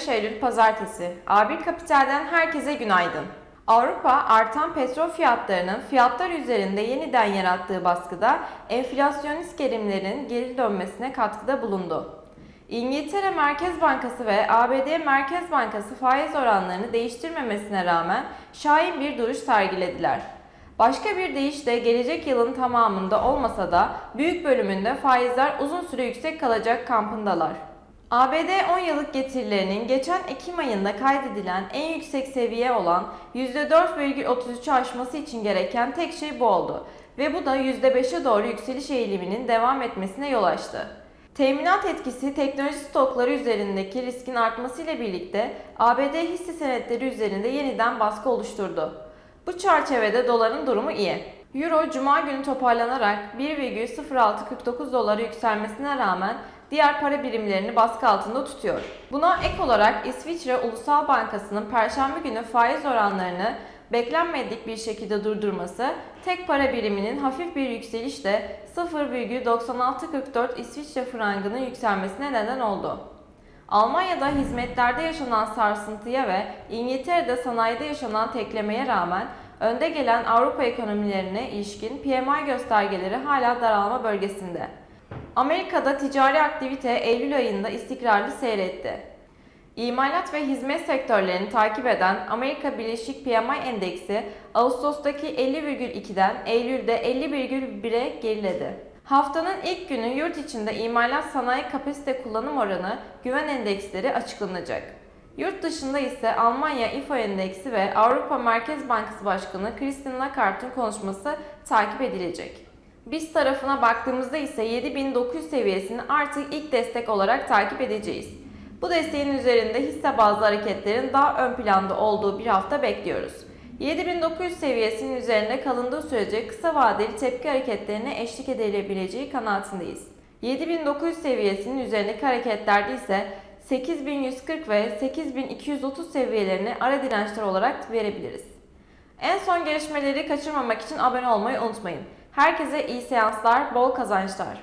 Bugün 25 Eylül Pazartesi. A1 Kapital'den herkese günaydın. Avrupa artan petrol fiyatlarının fiyatlar üzerinde yeniden yarattığı baskıda enflasyonist gelimlerin geri dönmesine katkıda bulundu. İngiltere Merkez Bankası ve ABD Merkez Bankası faiz oranlarını değiştirmemesine rağmen şahin bir duruş sergilediler. Başka bir deyiş de gelecek yılın tamamında olmasa da büyük bölümünde faizler uzun süre yüksek kalacak kampındalar. ABD 10 yıllık getirilerinin geçen Ekim ayında kaydedilen en yüksek seviye olan %4,33'ü aşması için gereken tek şey bu oldu ve bu da %5'e doğru yükseliş eğiliminin devam etmesine yol açtı. Teminat etkisi teknoloji stokları üzerindeki riskin artmasıyla birlikte ABD hisse senetleri üzerinde yeniden baskı oluşturdu. Bu çerçevede doların durumu iyi. Euro cuma günü toparlanarak 1,0649 dolara yükselmesine rağmen diğer para birimlerini baskı altında tutuyor. Buna ek olarak İsviçre Ulusal Bankası'nın perşembe günü faiz oranlarını beklenmedik bir şekilde durdurması tek para biriminin hafif bir yükselişle 0,9644 İsviçre frangının yükselmesine neden oldu. Almanya'da hizmetlerde yaşanan sarsıntıya ve İngiltere'de sanayide yaşanan teklemeye rağmen önde gelen Avrupa ekonomilerine ilişkin PMI göstergeleri hala daralma bölgesinde. Amerika'da ticari aktivite Eylül ayında istikrarlı seyretti. İmalat ve hizmet sektörlerini takip eden Amerika Birleşik PMI Endeksi Ağustos'taki 50,2'den Eylül'de 50,1'e geriledi. Haftanın ilk günü yurt içinde imalat sanayi kapasite kullanım oranı güven endeksleri açıklanacak. Yurt dışında ise Almanya İFO Endeksi ve Avrupa Merkez Bankası Başkanı Christine Lagarde'ın konuşması takip edilecek. Biz tarafına baktığımızda ise 7900 seviyesini artık ilk destek olarak takip edeceğiz. Bu desteğin üzerinde hisse bazlı hareketlerin daha ön planda olduğu bir hafta bekliyoruz. 7900 seviyesinin üzerinde kalındığı sürece kısa vadeli tepki hareketlerine eşlik edilebileceği kanaatindeyiz. 7900 seviyesinin üzerindeki hareketlerde ise 8140 ve 8230 seviyelerini ara dirençler olarak verebiliriz. En son gelişmeleri kaçırmamak için abone olmayı unutmayın. Herkese iyi seanslar, bol kazançlar.